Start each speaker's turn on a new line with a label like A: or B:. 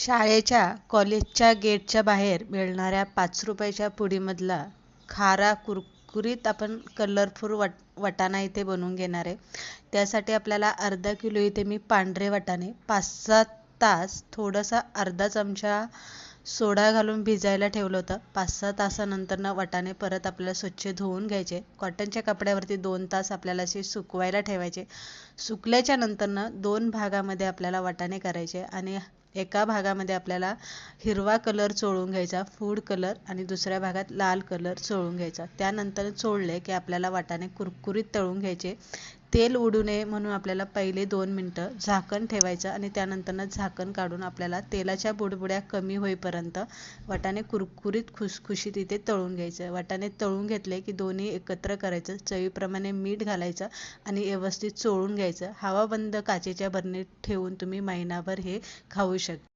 A: शाळेच्या कॉलेजच्या गेटच्या बाहेर मिळणाऱ्या पाच रुपयाच्या पुडीमधला खारा कुरकुरीत आपण कलरफुल वाट वाटाणा इथे बनवून घेणार आहे. त्यासाठी आपल्याला अर्धा किलो इथे मी पांढरे वाटाणे पाच सात तास थोडासा अर्धा चमचा सोडा घालून भिजायला ठेवलं होतं. पाच सहा तासानंतर ना वटाणे परत आपल्याला स्वच्छ धुवून घ्यायचे. कॉटनच्या कपड्यावरती दोन तास आपल्याला असे सुकवायला ठेवायचे. सुकल्याच्या नंतरनं दोन भागामध्ये आपल्याला वाटाणे करायचे आणि एका भागामध्ये आपल्याला हिरवा कलर चोळून घ्यायचा फूड कलर आणि दुसऱ्या भागात लाल कलर चोळून घ्यायचा. त्यानंतर चोळले की आपल्याला वाटाणे कुरकुरीत तळून घ्यायचे. तेल उडू नये म्हणून आपल्याला पहिले दोन मिनटं झाकण ठेवायचं आणि त्यानंतरनं झाकण काढून आपल्याला तेलाच्या बुडबुड्या कमी होईपर्यंत वाटाणे कुरकुरीत खुसखुशीत इथे तळून घ्यायचं. वाटाणे तळून घेतले की दोन्ही एकत्र करायचं. चवीप्रमाणे मीठ घालायचं आणि व्यवस्थित चोळून घ्यायचं. हवा बंद काचेच्या बरणीत ठेवून तुम्ही महिनाभर हे खाऊ शकता.